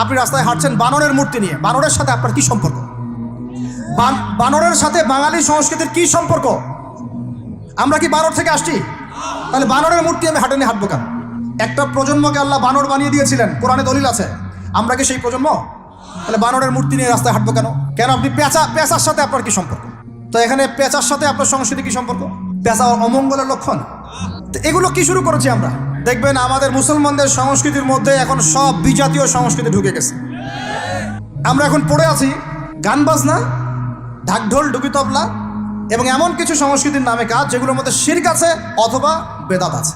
আপনি রাস্তায় হাঁটছেন বানরের মূর্তি নিয়ে। বানরের সাথে আপনার কি সম্পর্ক? বানরের সাথে বাঙালি সংস্কৃতির কি সম্পর্ক? আমরা কি বানর থেকে আসছি? তাহলে বানরের মূর্তি আমি হাটে নিয়ে হাঁটবো কেন? একটা প্রজন্মকে আল্লাহ বানর বানিয়ে দিয়েছিলেন, কোরআনে দলিল আছে। আমরা কি সেই প্রজন্ম? তাহলে বানরের মূর্তি নিয়ে রাস্তায় হাঁটবো কেন? কেন আপনি পেঁচা পেঁচার সাথে আপনার কি সম্পর্ক? তো এখানে পেঁচার সাথে আপনার সংস্কৃতি কি সম্পর্ক? পেঁচা অমঙ্গলের লক্ষণ। তো এগুলো কি শুরু করেছি আমরা? দেখবেন আমাদের মুসলমানদের সংস্কৃতির মধ্যে এখন সব বিজাতীয় সংস্কৃতি ঢুকে গেছে। আমরা এখন পড়ে আছি গান বাজনা, ঢাকঢোল ডুকি তবলা এবং এমন কিছু সংস্কৃতির নামে কাজ যেগুলোর মধ্যে শির্ক আছে অথবা বেদাত আছে।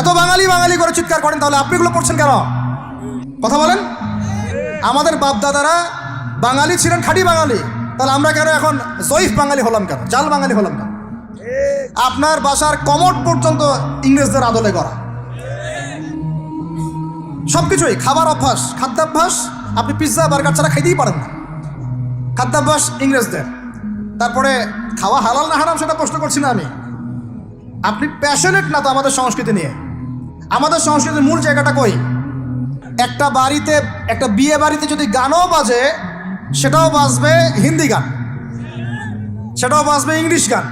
এত বাঙালি বাঙালি করে চিৎকার করেন, তাহলে আপনি এগুলো পড়ছেন কেন? কথা বলেন। আমাদের বাপ দাদারা বাঙালি ছিলেন খাঁটি বাঙালি, তাহলে আমরা কেন এখন জয়ীফ বাঙালি হলাম কেন? জাল বাঙালি হলাম কেন? আপনার বাসার কমট পর্যন্ত ইংরেজদের আদলে করা সবকিছুই, খাবার অভ্যাস, খাদ্যাভ্যাস, আপনি পিৎজা বার্গার ছাড়া খাইতেই পারেন না। খাদ্যাভ্যাস ইংরেজদের। তারপরে খাওয়া হালাল না হারাম সেটা প্রশ্ন করছি না আমি। আপনি প্যাশনেট না তো আমাদের সংস্কৃতি নিয়ে? আমাদের সংস্কৃতির মূল জায়গাটা কই? একটা বাড়িতে, একটা বিয়ে বাড়িতে যদি গানও বাজে, সেটাও বাজবে হিন্দি গান। সেটাও বাজবে ইংলিশ গান।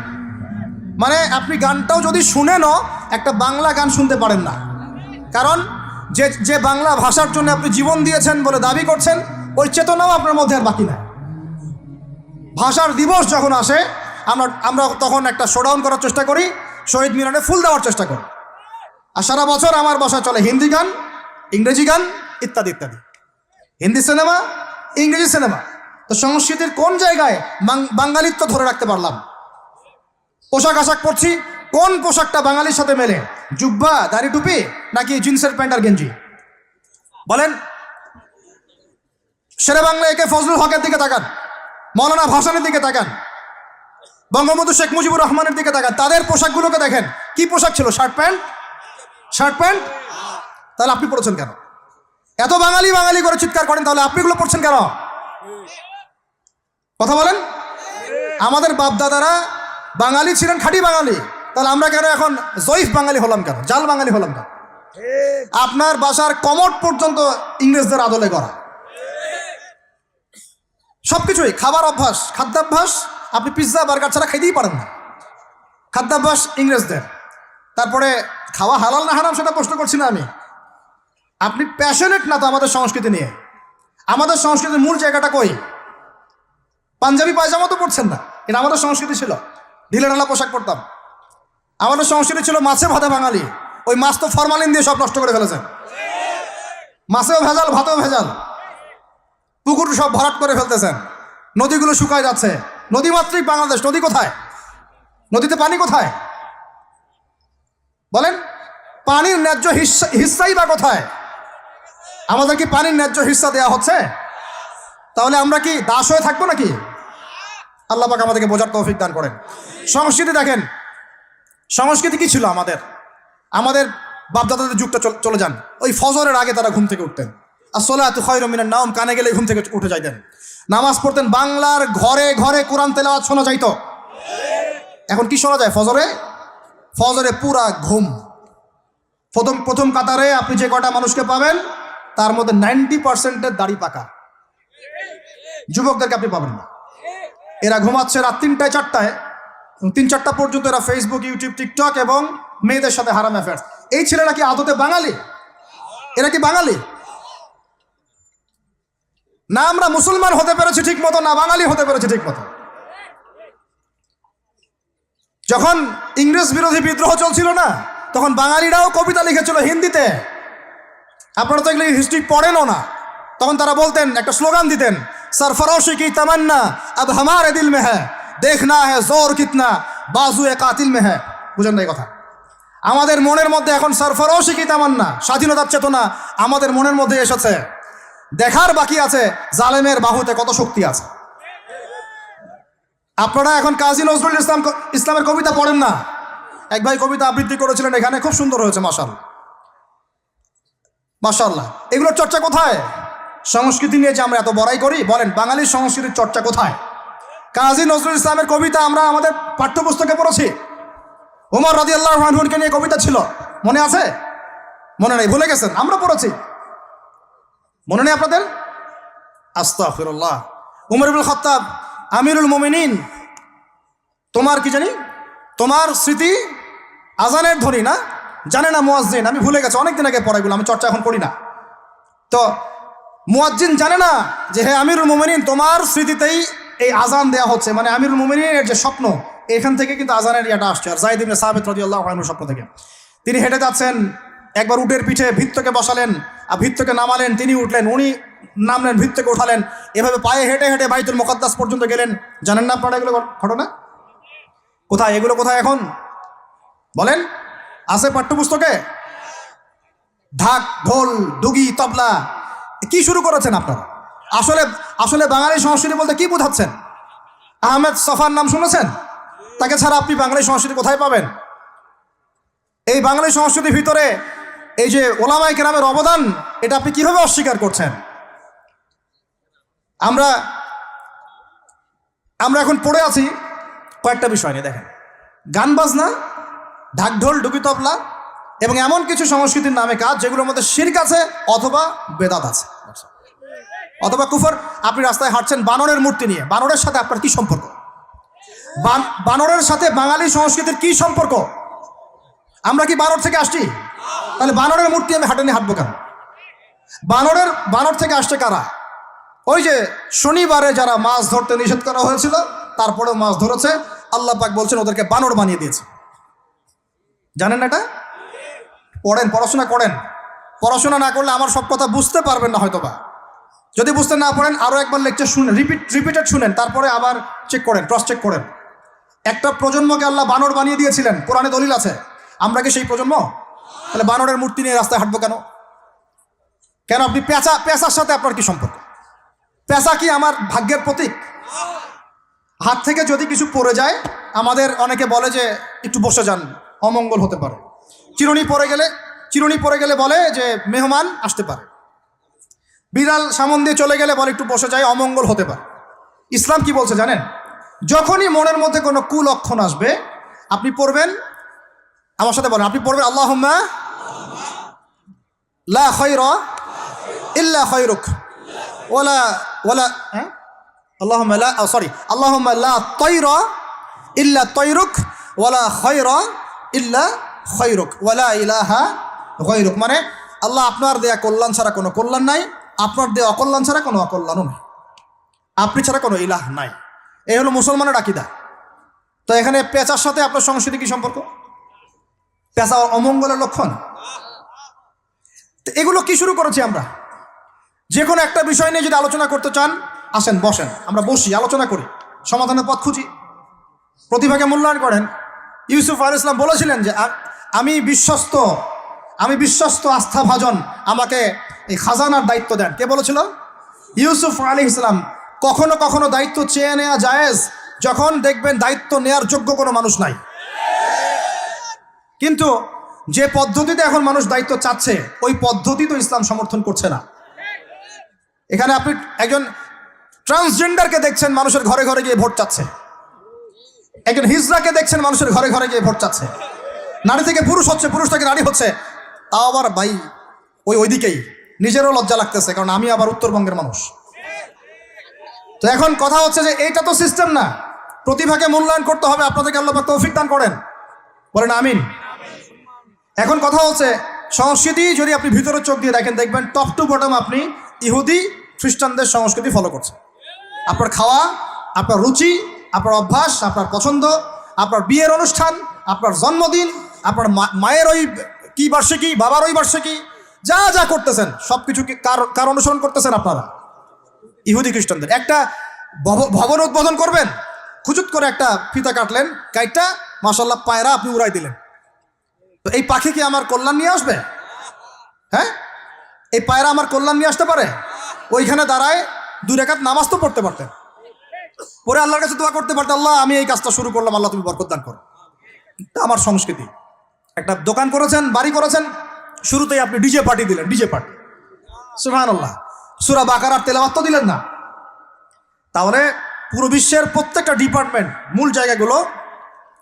মানে আপনি গানটাও যদি শুনেনও, একটা বাংলা গান শুনতে পারেন না। কারণ যে যে বাংলা ভাষার জন্য আপনি জীবন দিয়েছেন বলে দাবি করছেন, ওই চেতনাও আপনার মধ্যে আর বাকি নাই। ভাষার দিবস যখন আসে, আমরা আমরা তখন একটা শোডাউন করার চেষ্টা করি, শহীদ মিনারে ফুল দেওয়ার চেষ্টা করি। আর সারা বছর আমার বাসায় চলে হিন্দি গান, ইংরেজি গান, ইত্যাদি ইত্যাদি। হিন্দি সিনেমা, ইংরেজি সিনেমা। তো সংস্কৃতির কোন জায়গায় বাঙালিত্ব ধরে রাখতে পারলাম? পোশাক আশাক পরছি কোন পোশাকটা বাঙালির সাথে মেলে? জুব্বা, দাড়ি টুপি নাকি জিন্সের প্যান্ট আর গেঞ্জি? বলেন। শেরে বাংলা একে ফজলুল হকের দিকে তাকান, মৌলানা ভাসানের দিকে তাকান, বঙ্গবন্ধু শেখ মুজিবুর রহমানের দিকে তাকান। তাদের পোশাকগুলোকে দেখেন। কি পোশাক ছিল? Shirt pant? Shirt pant? তাহলে আপনি পড়েছেন কেন? এত বাঙালি বাঙালি করে চিৎকার করেন, তাহলে আপনি এগুলো পড়ছেন কেন? কথা বলেন। আমাদের বাপ দাদারা বাঙালি ছিলেন খাঁটি বাঙালি। তাহলে আমরা কেন এখন জয়ীফ বাঙালি হলাম কেন? জাল বাঙালি হলাম কেন? আপনার বাসার কমট পর্যন্ত ইংরেজদের আদলে করা সবকিছুই খাবার অভ্যাস খাদ্যাভ্যাস আপনি পিৎজা বার্গার ছাড়া খাইতেই পারেন না। খাদ্যাভ্যাস ইংরেজদের। তারপরে খাওয়া হালাল না হারাম সেটা প্রশ্ন করছি না আমি। আপনি প্যাশনেট না তো আমাদের সংস্কৃতি নিয়ে? আমাদের সংস্কৃতির মূল জায়গাটা কই? পাঞ্জাবি পায়জামা তো পড়ছেন না এটা আমাদের সংস্কৃতি ছিল। ঢিলে ঢালা পোশাক পরতাম। আমাদের সংস্কৃতি ছিল মাছে ভাতে বাঙালি। ওই মাছ তো ফরমালিন দিয়ে সব নষ্ট করে ফেলেছে। মাছেও ভেজাল, ভাতেও ভেজাল। পুকুর সব ভরাট করে ফেলতেছেন। নদীগুলো শুকায় যাচ্ছে। নদী মাত্রিক বাংলাদেশ। নদী কোথায়? নদীতে পানি কোথায়? বলেন, পানির ন্যায্য হিস্সা হিস্সাই বা কোথায়? আমাদের কি পানির ন্যায্য হিস্সা দেওয়া হচ্ছে? তাহলে আমরা কি দাস হয়ে থাকব নাকি? আল্লাহ পাক আমাদেরকে বোঝার তৌফিক দান করেন। সংস্কৃতি দেখেন সংস্কৃতি কি ছিল আমাদের? আমাদের বাপদাদাদের যুগটা চল- যান। ওই ফজরের আগে তারা ঘুম থেকে উঠতেন। আর আসলে এত খয়রমিনের নাম কানে গেলে ঘুম থেকে উঠে যাইতেন। নামাজ পড়তেন, বাংলার ঘরে ঘরে কোরআন তেলাওয়াত শোনা যাইতো। এখন কি শোনা যায় ফজরে? ফজরে পুরা ঘুম। প্রথম প্রথম কাতারে আপনি যে কটা মানুষকে পাবেন, তার মধ্যে নাইনটি পার্সেন্টের দাড়ি পাকা। যুবকদেরকে আপনি পাবেন না। এরা ঘুমাচ্ছে রাত তিনটায়, চারটায়। তিন চারটা পর্যন্ত এরা ফেসবুক ইউটিউব টিকটক এবং মেয়েদের সাথে হারাম অ্যাফেয়ার্স এই ছেলেরা কি আদতে বাঙালি? এরা কি বাঙালি? না আমরা মুসলমান হতে পেরেছি ঠিক মতো, না বাঙালি হতে পেরেছি ঠিক মতো। যখন ইংরেজ বিরোধী বিদ্রোহ চলছিল না, তখন বাঙালিরাও কবিতা লিখেছিল হিন্দিতে। আপনারা তো এগুলো হিস্ট্রি পড়েনও না। তখন তারা বলতেন, একটা স্লোগান দিতেন, সরফরশি কি তামান্না আব হামার দিল মে হ্যাঁ দেখনা হ্যাঁ জোর কিতনা বাজু এ কাতিল মে হ্যাঁ বুঝেন না এই কথা আমাদের মনের মধ্যে এখন সরফরাও শিখিত আমার না স্বাধীনতার চেতনা আমাদের মনের মধ্যে এসেছে। দেখার বাকি আছে, জালেমের বাহুতে কত শক্তি আছে। আপনারা এখন কাজী নজরুল ইসলাম ইসলামের কবিতা পড়েন না? এক ভাই কবিতা আবৃত্তি করেছিলেন, এখানে খুব সুন্দর হয়েছে মাসাল মাসাল্লাহ এগুলোর চর্চা কোথায়? সংস্কৃতি নিয়ে যে আমরা এত বড়াই করি, বলেন, বাঙালির সংস্কৃতির চর্চা কোথায়? কাজী নজরুল ইসলামের কবিতা আমরা আমাদের পাঠ্যপুস্তকে পড়েছি। ওমর রাজি আল্লাহ রহমানকে নিয়ে কবিতা ছিল। মনে আছে? মনে নেই, ভুলে গেছেন, আমরা পড়েছি। মনে নেই আপনাদের? আস্তাফিরুল্লাহ উমর ইবুল খত্তাব, আমিরুল মোমিনিন, তোমার কি জানি? তোমার স্মৃতি আজানের ধ্বনি না? জানে না মুয়াজ্জিন, আমি ভুলে গেছি, অনেকদিন আগে পড়াইগুলো, আমি চর্চা এখন করি না। তো মুয়াজ্জিন জানে না যে, হে আমিরুল মোমিনিন, তোমার স্মৃতিতেই এই আজান দেয়া হচ্ছে মানে আমিরুল মোমিনের যে স্বপ্ন, এখান থেকে কিন্তু আজানের ইয়াটা আসছে। আর জাহিদ ইবনে সাহাবেদ রাদিয়াল্লাহু আনহুর স্বপ্ন থেকে। তিনি হেঁটে যাচ্ছেন, একবার উটের পিঠে ভিত্তকে বসালেন, আর ভিত্তকে নামালেন, তিনি উঠলেন, উনি নামলেন, ভিত্তকে উঠালেন এভাবে পায়ে হেঁটে হেঁটে বাইতুল মুকদ্দাস পর্যন্ত গেলেন। জানেন না আপনারা এগুলো ঘটনা? কোথায়? এগুলো কোথায় এখন? বলেন। আছে পাঠ্যপুস্তকে? ঢাক, ঢোল ডুগি তবলা। কি শুরু করেছেন আপনারা? আসলে আসলে বাঙালি সংস্কৃতি বলতে কি বোঝাচ্ছেন? আহমেদ সফার নাম শুনেছেন? তাকে ছাড়া আপনি বাঙালি সংস্কৃতি কোথায় পাবেন? এই বাঙালি সংস্কৃতির ভিতরে এই যে ওলামাই কেরামের অবদান, এটা আপনি কীভাবে অস্বীকার করছেন? আমরা আমরা এখন পড়ে আছি কয়েকটা বিষয় নিয়ে, দেখেন। গান বাজনা, ঢাকঢোল ডুকি তবলা এবং এমন কিছু সংস্কৃতির নামে কাজ যেগুলোর মধ্যে শির্ক আছে অথবা বেদাত আছে। অথবা কুফর, আপনি রাস্তায় হাঁটছেন বানরের মূর্তি নিয়ে। বানরের সাথে আপনার কি সম্পর্ক? বানরের সাথে বাঙালি সংস্কৃতির কি সম্পর্ক? আমরা কি বানর থেকে আসছি? তাহলে বানরের মূর্তি আমি হাঁটে নিয়ে হাঁটবো কেন? বানরের, বানর থেকে আসছে কারা? ওই যে শনিবারে যারা মাছ ধরতে নিষেধ করা হয়েছিল, তারপরেও মাছ ধরেছে। আল্লাহ পাক বলছেন, ওদেরকে বানর বানিয়ে দিয়েছে। জানেন এটা? পড়েন, পড়াশোনা করেন। পড়াশোনা না করলে আমার সব কথা বুঝতে পারবেন না হয়তোবা। যদি বুঝতে না পারেন আরও একবার লেকচার শুনেন রিপিট রিপিটেড শুনেন, তারপরে আবার চেক করেন ক্রস চেক করেন। একটা প্রজন্মকে আল্লাহ বানর বানিয়ে দিয়েছিলেন, কোরআনে দলিল আছে। আমরা কি সেই প্রজন্ম? তাহলে বানরের মূর্তি নিয়ে রাস্তায় হাঁটবো কেন? কেন আপনি পেঁচা, পেঁচার সাথে আপনার কি সম্পর্ক? পেঁচা কি আমার ভাগ্যের প্রতীক? হাত থেকে যদি কিছু পড়ে যায়, আমাদের অনেকে বলে যে একটু বসে যান, অমঙ্গল হতে পারে। চিরুনি পরে গেলে, চিরুনি পরে গেলে বলে যে মেহমান আসতে পারে। বিড়াল সামন দিয়ে চলে গেলে পরে একটু বসে যায় অমঙ্গল হতে পারে। ইসলাম কি বলছে জানেন? যখনই মনের মধ্যে কোনো কুলক্ষণ আসবে, আপনি পড়বেন, আমার সাথে বলেন, আপনি পড়বেন আল্লাহ লা খৈর ইল্লা খৈরুক ওলা ওলা হ্যাঁ? আল্লাহ সরি আল্লাহ তৈর ইল্লা তৈরুক ওলা খৈর ইল্লা খৈরুক ওলা ইলাহা গৈরুক মানে আল্লাহ আপনার দেয়া কল্যাণ ছাড়া কোনো কল্যাণ নাই। আপনার দেয়া অকল্যাণ ছাড়া কোনো অকল্যাণও নাই। আপনি ছাড়া কোনো ইলাহ নাই। এই হলো মুসলমানের আকিদা। তো এখানে পেঁচার সাথে আপনার সংস্কৃতি কি সম্পর্ক? পেঁচা অমঙ্গলের লক্ষণ। তো এগুলো কি শুরু করেছি আমরা? যে কোনো একটা বিষয় নিয়ে যদি আলোচনা করতে চান, আসেন, বসেন। আমরা বসি, আলোচনা করি। সমাধানের পথ খুঁজি। প্রতিভাকে মূল্যায়ন করেন। ইউসুফ আল ইসলাম বলেছিলেন যে আমি বিশ্বস্ত আমি বিশ্বস্ত আস্থাভাজন, আমাকে এই খাজানার দায়িত্ব দেন। কে বলেছিল? ইউসুফ আলী ইসলাম কখনো কখনো দায়িত্ব চেয়ে নেওয়া জায়েজ যখন দেখবেন দায়িত্ব নেয়ার যোগ্য কোনো মানুষ নাই। কিন্তু যে পদ্ধতিতে এখন মানুষ দায়িত্ব চাচ্ছে, ওই পদ্ধতি তো ইসলাম সমর্থন করছে না। এখানে আপনি একজন ট্রান্সজেন্ডারকে দেখছেন মানুষের ঘরে ঘরে গিয়ে ভোট চাচ্ছে। একজন হিজড়াকে দেখছেন মানুষের ঘরে ঘরে গিয়ে ভোট চাচ্ছে। নারী থেকে পুরুষ হচ্ছে, পুরুষ থেকে নারী হচ্ছে। তাও আবার ভাই, ওই ওইদিকেই। নিজেরও লজ্জা লাগতেছে, কারণ আমি আবার উত্তরবঙ্গের মানুষ। তো এখন কথা হচ্ছে যে এইটা তো সিস্টেম না। প্রতিভাকে মূল্যায়ন করতে হবে, আপনাদেরকে আল্লাহ তৌফিক দান করেন। বলেন আমিন। এখন কথা হচ্ছে, সংস্কৃতি যদি আপনি ভিতরে চোখ দিয়ে দেখেন, দেখবেন টপ টু বটম আপনি ইহুদি, খ্রিস্টানদের সংস্কৃতি ফলো করছেন। আপনার খাওয়া, আপনার রুচি, আপনার অভ্যাস, আপনার পছন্দ, আপনার বিয়ের অনুষ্ঠান, আপনার জন্মদিন, আপনার মায়ের ওই কি বার্ষিকী, বাবার ওই বার্ষিকী যা যা করতেছেন সব কিছু কি কার অনুসরণ করতেছেন আপনারা? ইহুদি খ্রিস্টানদের। একটা ভব- ভবন উদ্বোধন করবেন খুচুত করে একটা ফিতা কাটলেন, কাইটটা মাসাল্লাহ পায়রা আপনি উড়াই দিলেন। তো এই পাখি কি আমার কল্যাণ নিয়ে আসবে? হ্যাঁ? এই পায়রা আমার কল্যাণ নিয়ে আসতে পারে? ওইখানে দাঁড়ায় দুই রেখাত নামাজ তো পড়তে পারতেন। পরে আল্লাহর কাছে দোয়া করতে পারতেন, আল্লাহ, আমি এই কাজটা শুরু করলাম, আল্লাহ তুমি বরকত দান করো। আমার সংস্কৃতি। একটা দোকান করেছেন, বাড়ি করেছেন শুরুতেই আপনি ডিজে পার্টি দিলেন ডিজে পার্টি। সুহান আল্লাহ সুরা বাকার আর তেলাওয়াত তো দিলেন না? তাহলে পুরো বিশ্বের প্রত্যেকটা ডিপার্টমেন্ট মূল জায়গাগুলো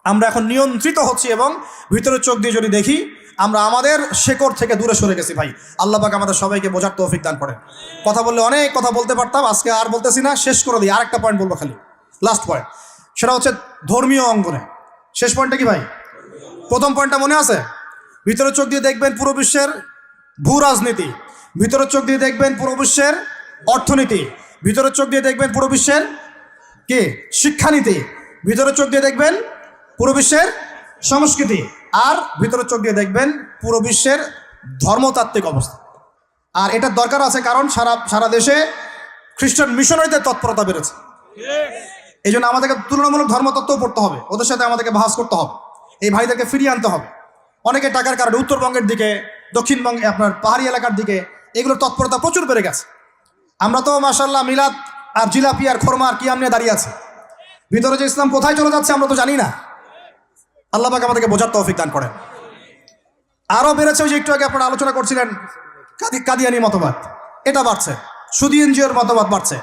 আমরা এখন নিয়ন্ত্রিত হচ্ছি এবং ভিতরের চোখ দিয়ে যদি দেখি, আমরা আমাদের শেকড় থেকে দূরে সরে গেছি ভাই। আল্লাহ পাক আমাদের সবাইকে বোঝার তৌফিক দান করেন। কথা বললে অনেক কথা বলতে পারতাম, আজকে আর বলতেছি না, শেষ করে দিই। আরেকটা পয়েন্ট বলব খালি। লাস্ট পয়েন্ট সেটা হচ্ছে ধর্মীয় অঙ্গনে। শেষ পয়েন্টটা কি ভাই? প্রথম পয়েন্টটা মনে আছে? ভিতরের চোখ দিয়ে দেখবেন পুরো বিশ্বের ভূ রাজনীতি। ভিতরের চোখ দিয়ে দেখবেন পুরো বিশ্বের অর্থনীতি। ভিতরের চোখ দিয়ে দেখবেন পুরো বিশ্বের কে? শিক্ষানীতি। ভিতরের চোখ দিয়ে দেখবেন পুরো বিশ্বের সংস্কৃতি। আর ভিতরের চোখ দিয়ে দেখবেন পুরো বিশ্বের ধর্মতাত্ত্বিক অবস্থা। আর এটার দরকার আছে কারণ সারা সারা দেশে খ্রিস্টান মিশনারিদের তৎপরতা বেড়েছে। এই জন্য আমাদেরকে তুলনামূলক ধর্মতত্ত্ব পড়তে হবে। ওদের সাথে আমাদেরকে বাহাস করতে হবে। এই ভাইদেরকে ফিরিয়ে আনতে হবে। অনেকে টাকার কারণে উত্তরবঙ্গের দিকে, দক্ষিণবঙ্গে, আপনার পাহাড়ি এলাকার দিকে এগুলোর তৎপরতা প্রচুর বেড়ে গেছে। আমরা তো মাসাল্লাহ মিলাদ আর জিলাপি আর খোরমা আর কিয়াম নিয়ে দাঁড়িয়ে আছি। ভিতরে যে ইসলাম কোথায় চলে যাচ্ছে আমরা তো জানি না। আল্লাহ পাক আমাদেরকে বোঝার তৌফিক দান করেন। আরও বেড়েছে ওই যে একটু আগে আপনারা আলোচনা করছিলেন, কাদি কাদিয়ানি মতবাদ। এটা বাড়ছে। সুদি এনজিওর মতবাদ বাড়ছে।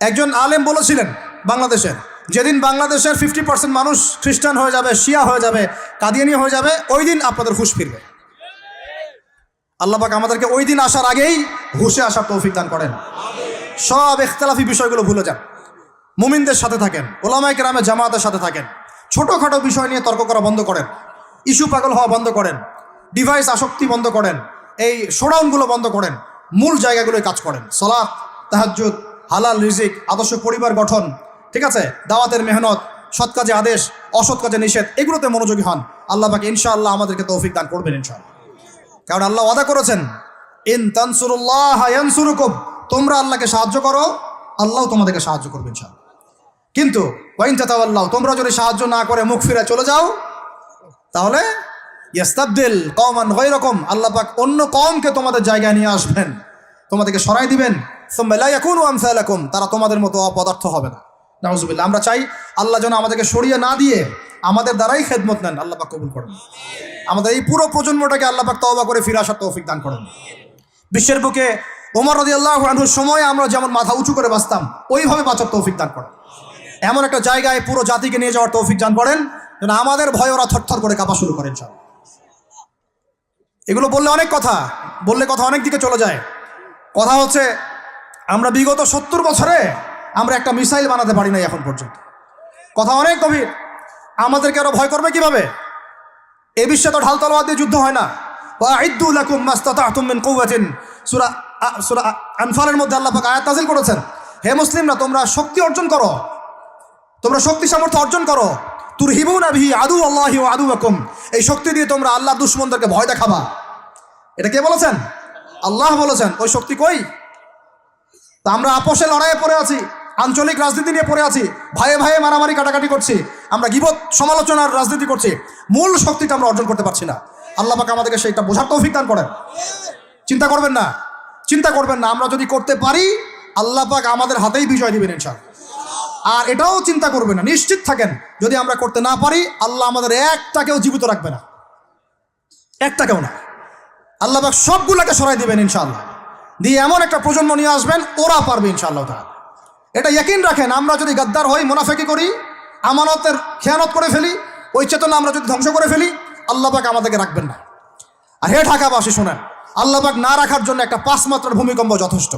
একজন আলেম বলেছিলেন বাংলাদেশের যেদিন বাংলাদেশের ফিফটি পার্সেন্ট মানুষ খ্রিস্টান হয়ে যাবে, শিয়া হয়ে যাবে, কাদিয়ানি হয়ে যাবে, ওই দিন আপনাদের হুশ ফিরবে। আল্লাপাক আমাদেরকে ওই দিন আসার আগেই হুশে আসার তৌফিক দান করেন। সব ইখতলাফি বিষয়গুলো ভুলে যান। মুমিনদের সাথে থাকেন ওলামাই কেরামে জামাতের সাথে থাকেন, ছোটোখাটো বিষয় নিয়ে তর্ক করা বন্ধ করেন, ইস্যু পাগল হওয়া বন্ধ করেন, ডিভাইস আসক্তি বন্ধ করেন, এই শোডাউনগুলো বন্ধ করেন, মূল জায়গাগুলোয় কাজ করেন। সলাৎ, তাহাজ্জুদ, হালাল রিজিক, আদর্শ পরিবার গঠন ঠিক আছে? দাওয়াতের মেহনত, সৎ কাজে আদেশ, অসৎ কাজে নিষেধ, এগুলোতে মনোযোগী হন। আল্লাহ পাকে ইনশাআল্লাহ আমাদেরকে তৌফিক দান করবেন ইনশাআল্লাহ। কারণ আল্লাহ ওয়াদা করেছেন, ইন তানসুরুল্লাহ ইয়ানসুরুকুম তোমরা আল্লাহকে সাহায্য করো, আল্লাহ তোমাদেরকে সাহায্য করবে ইনশাআল্লাহ। কিন্তু, ওয়াইন তাতাওয়াল্লাহ তোমরা যদি সাহায্য না করে মুখ ফিরে চলে যাও, তাহলে ইয়াস্তাবদিল কমান রকম আল্লাহ পাক অন্য কমকে তোমাদের জায়গায় নিয়ে আসবেন। তোমাদেরকে সরাই দিবেন। সুম্মা লা ইয়াকুনু আমসালাকুম তারা তোমাদের মতো অপদার্থ হবে না। নাউজুবিল্লাহ। আমরা চাই আল্লাহ যেন আমাদেরকে সরিয়ে না দিয়ে আমাদের দ্বারাই খেদমত নেন, আল্লাহ পাক কবুল করেন। আমাদের এই পুরো প্রজন্মটাকে আল্লাহ পাক তওবা করে ফিরে আসার তৌফিক দান করেন। বিশ্বের বুকে ওমর রদি আল্লাহ সময় আমরা যেমন মাথা উঁচু করে বাঁচতাম, ওইভাবে বাঁচার তৌফিক দান করেন। এমন একটা জায়গায় পুরো জাতিকে নিয়ে যাওয়ার তৌফিক দান করেন যেন আমাদের ভয় ওরা থরথর করে কাঁপা শুরু করেন সব এগুলো বললে অনেক কথা, বললে কথা অনেক দিকে চলে যায়। কথা হচ্ছে, আমরা বিগত সত্তর বছরে আমরা একটা মিসাইল বানাতে পারি নাই এখন পর্যন্ত। কথা অনেক গভীর। আমাদেরকে আরও ভয় করবে কীভাবে? এ বিশ্বে তো ঢাল তলোয়ার দিয়ে যুদ্ধ হয় না। ওয়াইদু লাকুম মাস্তাতাতুম মিন কুওয়াতিন। সূরা সূরা আনফালের মধ্যে আল্লাহ পাক আয়াত নাযিল করেছেন। হে মুসলিমরা, তোমরা শক্তি অর্জন করো। তোমরা শক্তি সামর্থ্য অর্জন করো। তুর হিবুন আবিহি আদু আল্লাহি ও আদু আকুম এই শক্তি দিয়ে তোমরা আল্লাহ দুশ্মনদেরকে ভয় দেখাবা। এটা কে বলেছেন? আল্লাহ বলেছেন। ওই শক্তি কই? তা আমরা আপোষে লড়াইয়ে পড়ে আছি। আঞ্চলিক রাজনীতি নিয়ে পড়ে আছি। ভাইয়ে ভাইয়ে মারামারি কাটাকাটি করছি। আমরা গিবত সমালোচনার রাজনীতি করছি। মূল শক্তিটা আমরা অর্জন করতে পারছি না। আল্লাহ পাক আমাদেরকে সেইটা বোঝার তৌফিক দান করেন। চিন্তা করবেন না। চিন্তা করবেন না। আমরা যদি করতে পারি, আল্লাহ পাক আমাদের হাতেই বিজয় দিবেন ইনশাআল্লাহ। আর এটাও চিন্তা করবে না। নিশ্চিত থাকেন, যদি আমরা করতে না পারি, আল্লাহ আমাদের একটাকেও জীবিত রাখবে না। একটাকেও না। আল্লাহ পাক সবগুলোকে সরাই দিবেন ইনশাআল্লাহ। দিয়ে এমন একটা প্রজন্ম নিয়ে আসবেন, ওরা পারবে ইনশাআল্লাহ তাআলা। এটা ইয়াকিন রাখেন, আমরা যদি গাদ্দার হই, মুনাফেকি করি, আমানতের খেয়ানত করে ফেলি, ওই চেতনা আমরা যদি ধ্বংস করে ফেলি, আল্লাহ পাক আমাদেরকে রাখবেন না। আর হে ঢাকাবাসী, শোনেন, আল্লাহ পাক না রাখার জন্য একটা পাঁচ মাত্রার ভূমিকম্প যথেষ্ট।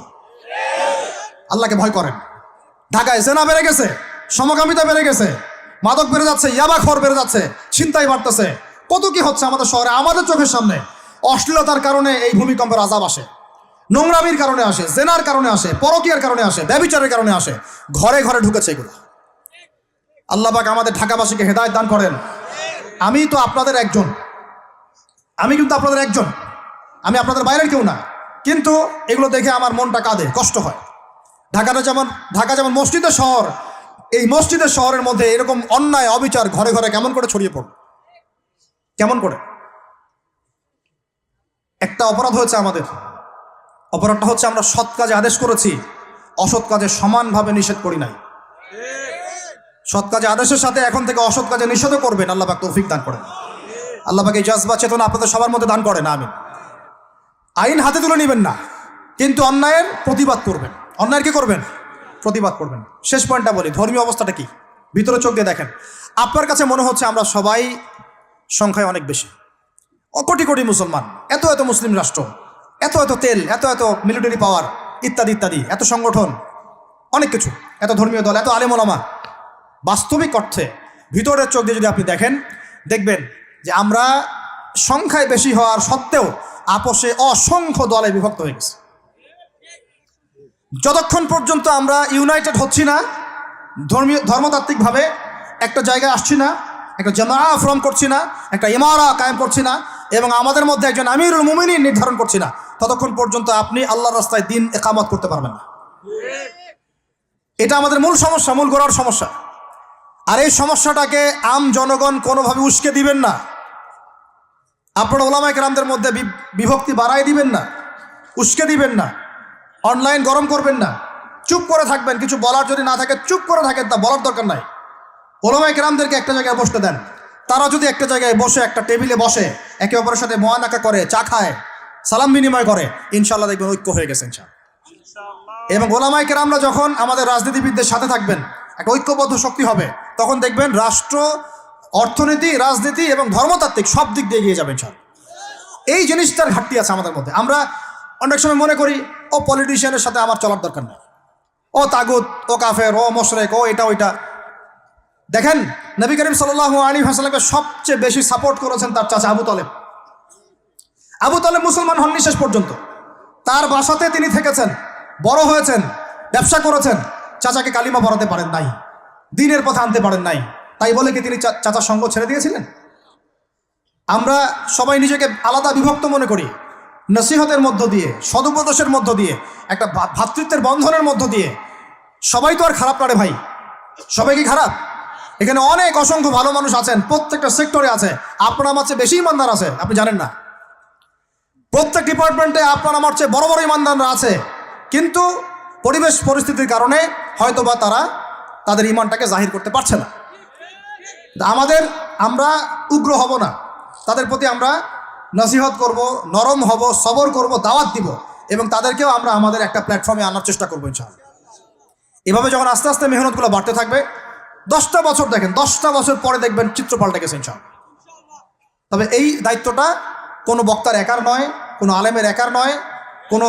আল্লাহকে ভয় করেন। ঢাকায় জেনা বেড়ে গেছে, সমকামিতা বেড়ে গেছে, মাদক বেড়ে যাচ্ছে ইয়াবাখর বেড়ে যাচ্ছে, ছিনতাই বাড়তেছে। কত কি হচ্ছে আমাদের শহরে, আমাদের চোখের সামনে অশ্লীলতার কারণে এই ভূমিকম্পের আজাব আসে। নোংরামির কারণে আসে, জেনার কারণে আসে, পরকিয়ার কারণে আসে ব্যবিচারের কারণে আসে, ঘরে ঘরে ঢুকেছে এগুলো। আল্লাহ পাক আমাদের ঢাকাবাসীকে হেদায়ত দান করেন। আমি তো আপনাদের একজন। আমি কিন্তু আপনাদের একজন। আমি আপনাদের বাইরের কেউ না। কিন্তু এগুলো দেখে আমার মনটা কাঁদে, কষ্ট হয়। ঢাকাটা যেমন ঢাকা যেমন মসজিদের শহর, এই মসজিদের শহরের মধ্যে এরকম অন্যায়, অবিচার ঘরে ঘরে কেমন করে ছড়িয়ে পড়ল? কেমন করে? একটা অপরাধ হয়েছে আমাদের। অপরাধটা হচ্ছে আমরা সৎ কাজে আদেশ করেছি, অসৎ কাজে সমানভাবে নিষেধ করি নাই। সৎ কাজে আদেশের সাথে এখন থেকে অসৎ কাজে নিষেধও করবেন, আল্লাহ পাক তৌফিক দান করেন। আল্লাহ পাক এই জজবা চেতনা আপনাদের সবার মধ্যে দান করেন আমি আইন হাতে তুলে নেবেন না, কিন্তু অন্যায়ের প্রতিবাদ করবেন। অন্যায়ের কি করবেন? প্রতিবাদ করবেন। শেষ পয়েন্টটা বলি, ধর্মীয় অবস্থাটা কি? ভিতরে চোখ দিয়ে দেখেন। আপনার কাছে মনে হচ্ছে আমরা সবাই সংখ্যায় অনেক বেশি। ও কোটি কোটি মুসলমান, এত এত মুসলিম রাষ্ট্র। এত এত তেল, এত এত মিলিটারি পাওয়ার ইত্যাদি ইত্যাদি, এত সংগঠন, অনেক কিছু, এত ধর্মীয় দল, এত আলেমোলামা বাস্তবিক অর্থে, ভিতরের চোখ দিয়ে যদি আপনি দেখেন, দেখবেন যে আমরা সংখ্যায় বেশি হওয়ার সত্ত্বেও আপোষে অসংখ্য দলে বিভক্ত হয়ে গেছে। যতক্ষণ পর্যন্ত আমরা ইউনাইটেড হচ্ছি না, ধর্মীয়, ধর্মতাত্ত্বিকভাবে একটা জায়গায় আসছি না, একটা জামা ফর্ম করছি না, একটা ইমারা কায়েম করছি না এবং আমাদের মধ্যে একজন আমিরুল মুমিনী নির্ধারণ করছি না। ততক্ষণ পর্যন্ত আপনি আল্লাহর রাস্তায় দিন একামত করতে পারবেন না। এটা আমাদের মূল সমস্যা, মূল গোড়ার সমস্যা। আর এই সমস্যাটাকে আম জনগণ কোনোভাবে উস্কে দিবেন না। আপনারা ওলামায় গ্রামদের মধ্যে বিভক্তি বাড়াই দিবেন না, উস্কে দিবেন না, অনলাইন গরম করবেন না। চুপ করে থাকবেন, কিছু বলার যদি না থাকে, চুপ করে থাকেন, তা বলার দরকার নাই। ওলামায় গ্রামদেরকে একটা জায়গায় বসতে দেন। তারা যদি একটা জায়গায় বসে, একটা টেবিলে বসে, একে অপরের সাথে মহানাকা করে, চা খায়, সালাম বিনিময় করে ইনশাল্লাহ দেখবেন ঐক্য হয়ে গেছে এবং ওলামাই কেরামরা যখন আমাদের রাজনীতিবিদদের সাথে থাকবেন, একটা ঐক্যবদ্ধ শক্তি হবে, তখন দেখবেন রাষ্ট্র, অর্থনীতি, রাজনীতি এবং ধর্মতাত্ত্বিক সব দিক দিয়ে এগিয়ে যাবেন সব এই জিনিসটার ঘাটতি আছে আমাদের মধ্যে। আমরা অনেক সময় মনে করি, ও পলিটিশিয়ানের সাথে আমার চলার দরকার নেই। ও তাগুত, ও কাফের, ও মোশরেক, ও এটা, ওইটা। দেখেন, নবী করিম সাল্লাহ আলী হাসালামকে সবচেয়ে বেশি সাপোর্ট করেছেন তার চাচা আবু তলেব। আবু তালেব মুসলমান হননি শেষ পর্যন্ত। তার বাসাতে তিনি থেকেছেন, বড় হয়েছেন, ব্যবসা করেছেন। চাচাকে কালিমা পড়াতে পারেন নাই, দিনের পথে আনতে পারেন নাই। তাই বলে কি তিনি চাচার সঙ্গ ছেড়ে দিয়েছিলেন? আমরা সবাই নিজেকে আলাদা বিভক্ত মনে করি। নসিহতের মধ্য দিয়ে, সদুপদেশের মধ্য দিয়ে, একটা ভ্রাতৃত্বের বন্ধনের মধ্য দিয়ে। সবাই তো আর খারাপ না রে ভাই? সবাই কি খারাপ? এখানে অনেক অসংখ্য ভালো মানুষ আছেন, প্রত্যেকটা সেক্টরে আছে। আপনার আমার চেয়ে বেশি ইমানদার আছে, আপনি জানেন না। প্রত্যেক ডিপার্টমেন্টে আপনার আমার চেয়ে বড় বড় ইমানদাররা আছে। কিন্তু পরিবেশ পরিস্থিতির কারণে হয়তোবা তারা তাদের ইমানটাকে জাহির করতে পারছে না। আমাদের আমরা উগ্র হব না। তাদের প্রতি আমরা নসিহত করব, নরম হব, সবর করব, দাওয়াত দিব এবং তাদেরকেও আমরা আমাদের একটা প্ল্যাটফর্মে আনার চেষ্টা করব ইনশাআল্লাহ। এভাবে যখন আস্তে আস্তে মেহনতগুলো বাড়তে থাকবে দশটা বছর দেখেন, দশটা বছর পরে দেখবেন চিত্র পাল্টে গেছে ইনশাআল্লাহ তবে এই দায়িত্বটা কোনো বক্তার একার নয়, কোনো আলেমের একার নয়, কোনো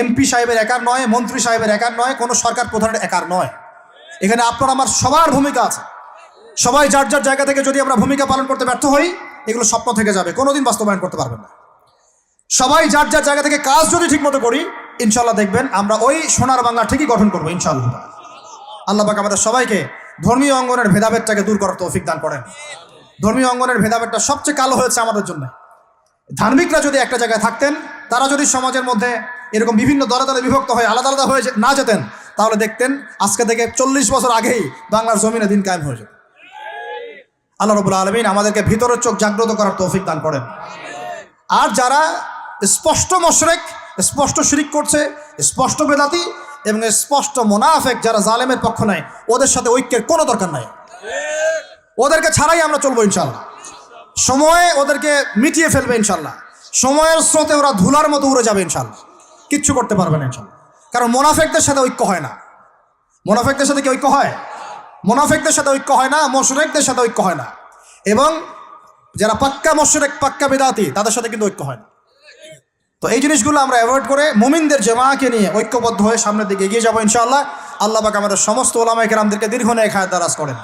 এমপি সাহেবের একার নয়, মন্ত্রী সাহেবের একার নয়, কোনো সরকার প্রধানের একার নয়। এখানে আপনার, আমার সবার ভূমিকা আছে। সবাই যার যার জায়গা থেকে যদি আমরা ভূমিকা পালন করতে ব্যর্থ হই, এগুলো স্বপ্ন থেকে যাবে, কোনোদিন বাস্তবায়ন করতে পারবেন না। সবাই যার যার জায়গা থেকে কাজ যদি ঠিকমতো করি, ইনশাল্লাহ দেখবেন আমরা ওই সোনার বাংলা ঠিকই গঠন করব, ইনশাল্লাহ। আল্লাহ পাক আমাদের সবাইকে ধর্মীয় অঙ্গনের ভেদাভেদটাকে দূর করার তৌফিক দান করেন। ধর্মীয় অঙ্গনের ভেদাভেদটা সবচেয়ে কালো হয়েছে আমাদের জন্য। ধার্মিকরা যদি একটা জায়গায় থাকতেন, তারা যদি সমাজের মধ্যে এরকম বিভিন্ন দলে দলে বিভক্ত হয়ে আলাদা আলাদা হয়ে না যেতেন, তাহলে দেখতেন আজকে থেকে চল্লিশ বছর আগেই বাংলার জমিনে দিন কায়েম হয়ে যেত। আল্লাহ রবুল্লা আলমিন আমাদেরকে ভিতরের চোখ জাগ্রত করার তৌফিক দান করেন। আর যারা স্পষ্ট মশরেক, স্পষ্ট শিরিক করছে, স্পষ্ট বেদাতি এবং স্পষ্ট মোনাফেক যারা জালেমের পক্ষ নেয় ওদের সাথে ঐক্যের কোনো দরকার নাই। ওদেরকে ছাড়াই আমরা চলবো ইনশাল্লাহ সময়ে ওদেরকে মিটিয়ে ফেলবে ইনশাল্লাহ সময়ের স্রোতে ওরা ধুলার মতো উড়ে যাবে ইনশাল্লাহ কিচ্ছু করতে পারবে না ইনশাল্লাহ কারণ মোনাফেকদের সাথে ঐক্য হয় না। মোনাফেকদের সাথে কি ঐক্য হয়? মোনাফেকদের সাথে ঐক্য হয় না, মোশরেকদের সাথে ঐক্য হয় না। এবং যারা পাক্কা মোশরেক, পাক্কা বেদাতি, তাদের সাথে কিন্তু ঐক্য হয় না। তো এই জিনিসগুলো আমরা অ্যাভয়েড করে মুমিনদের জমাকে নিয়ে ঐক্যবদ্ধ হয়ে সামনের দিকে এগিয়ে যাব ইনশাআল্লাহ। আল্লাহ পাক আমাদের সমস্ত ওলামাইকের আমাদেরকে দীর্ঘ নেয় খায় দারাজ করেন।